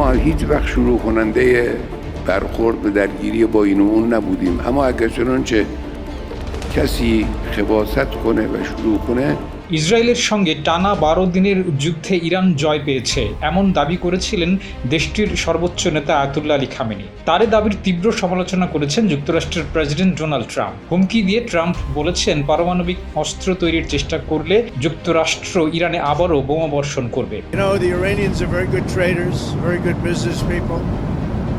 ما هیچ وقت شروع کننده برخورد به درگیری با این و اون نبودیم. اما اگر چنانچه کسی خباست کنه و شروع کنه ইসরায়েলের সঙ্গে টানা বারো দিনের যুদ্ধে ইরান জয় পেয়েছে এমন দাবি করেছিলেন দেশটির সর্বোচ্চ নেতা আয়াতুল্লাহ আলী খামেনি তার দাবির তীব্র সমালোচনা করেছেন যুক্তরাষ্ট্রের প্রেসিডেন্ট ডোনাল্ড ট্রাম্প হুমকি দিয়ে ট্রাম্প বলেছেন পারমাণবিক অস্ত্র তৈরির চেষ্টা করলে যুক্তরাষ্ট্র ইরানে আবারও বোমা বর্ষণ করবে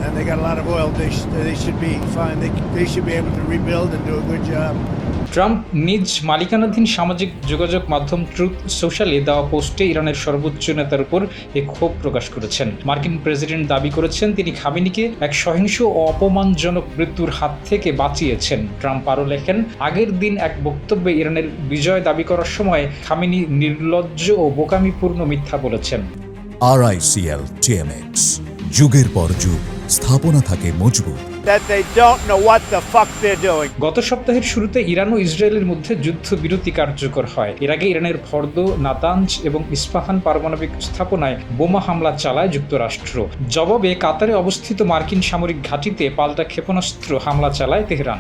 and they got a lot of oil. They, sh- they should be fine. They, they should be able to rebuild and do a good job. Trump নিজ মালিকানাধীন সামাজিক যোগাযোগ মাধ্যম ট্রুথ সোশ্যালে দেওয়া পোস্টে ইরানের সর্বোচ্চ নেতার উপর এ ক্ষোভ প্রকাশ করেছেন। মার্কিন প্রেসিডেন্ট দাবি করেছেন, তিনি খামিনিকে এক সহিংস ও অপমানজনক মৃত্যুর হাত থেকে বাঁচিয়েছেন। ট্রাম্প আরও লেখেন, আগের দিন এক বক্তব্যে ইরানের বিজয় দাবি করার সময় খামিনি নির্লজ্জ ও বোকামিপূর্ণ মিথ্যা বলেছেন। টিএমএক্স যুগের পর যুগ, স্থাপনা থাকে মজবুত। That they don't know what the fuck they're doing. গত সপ্তাহের শুরুতে ইরান ও ইসরায়েলের মধ্যে যুদ্ধবিরতি কার্যকর হয়। এর আগে ইরানের ফর্দ নাতাঞ্জ এবং ইস্পাহান পারমাণবিক স্থাপনায় বোমা হামলা চালায় যুক্তরাষ্ট্র। জবাবে কাতারে অবস্থিত মার্কিন সামরিক ঘাঁটিতে পাল্টা ক্ষেপণাস্ত্র হামলা চালায় তেহরান।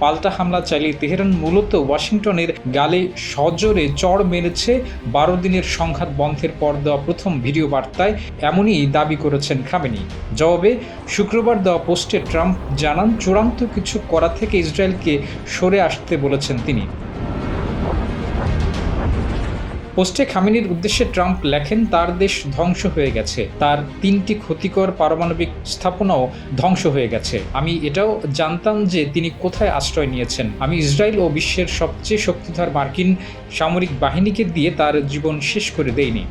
পাল্টা হামলা চালিয়ে তেহরান মূলত ওয়াশিংটনের গালে সজোরে চড় মেরেছে। বারো দিনের সংঘাত বন্ধের পর দেওয়া প্রথম ভিডিও বার্তায় এমনই দাবি করেছেন খামেনি। জবাবে, শুক্রবার দেওয়া পোস্টে ট্রাম্প জানান, চূড়ান্ত কিছু করা থেকে ইসরায়েলকে সরে আসতে বলেছেন তিনি। পোস্টে খামিনির উদ্দেশ্যে ট্রাম্প লেখেন, তার দেশ ধ্বংস হয়ে গেছে। তার তিনটি ক্ষতিকর পারমাণবিক স্থাপনাও ধ্বংস হয়ে গেছে। আমি এটাও জানতাম যে তিনি কোথায় আশ্রয় নিয়েছেন। আমি ইসরায়েল ও বিশ্বের সবচেয়ে শক্তিধর মার্কিন সামরিক বাহিনীকে দিয়ে তার জীবন শেষ করে দেইনি।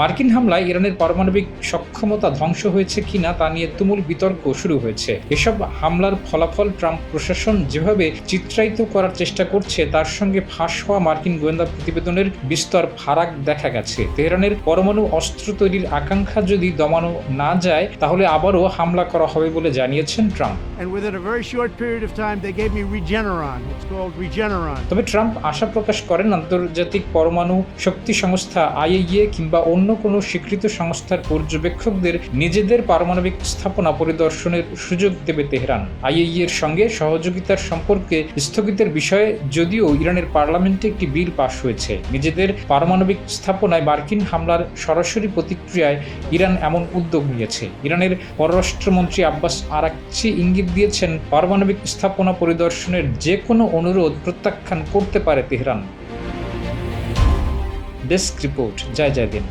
মার্কিন হামলায় ইরানের পারমাণবিক সক্ষমতা ধ্বংস হয়েছে কিনা তা নিয়ে তুমুল বিতর্ক শুরু হয়েছে। এসব হামলার ফলাফল ট্রাম্প প্রশাসন যেভাবে চিত্রায়িত করার চেষ্টা করছে তার সঙ্গে ফাঁস হওয়া মার্কিন গোয়েন্দা প্রতিবেদনের বিস্তর ফারাক দেখা গেছে। তেহরানের পরমাণু অস্ত্র তৈরির আকাঙ্ক্ষা যদি দমানো না যায় তাহলে আবারও হামলা করা হবে বলে জানিয়েছেন ট্রাম্প. তবে ট্রাম্প আশা প্রকাশ করেন আন্তর্জাতিক পরমাণু শক্তি সংস্থা আইএইএ কিংবা অন্য কোনো স্বীকৃত সংস্থার পর্যবেক্ষকদের নিজেদের পারমাণবিক স্থাপনা পরিদর্শনের সুযোগ দেবে তেহরান। আইএইএ এর সঙ্গে সহযোগিতার সম্পর্কে স্থগিতের বিষয়ে যদিও ইরানের পার্লামেন্টে একটি বিল পাশ হয়েছে। নিজেদের পারমাণবিক স্থাপনায় মার্কিন হামলার সরাসরি প্রতিক্রিয়ায় ইরান এমন উদ্যোগ নিয়েছে। ইরানের পররাষ্ট্রমন্ত্রী আব্বাস আরাকচি ইঙ্গিত দিয়েছেন, পারমাণবিক স্থাপনা পরিদর্শনের যে কোনো অনুরোধ প্রত্যাখ্যান করতে পারে তেহরান। ডেস্ক রিপোর্ট, জয় জয় দিন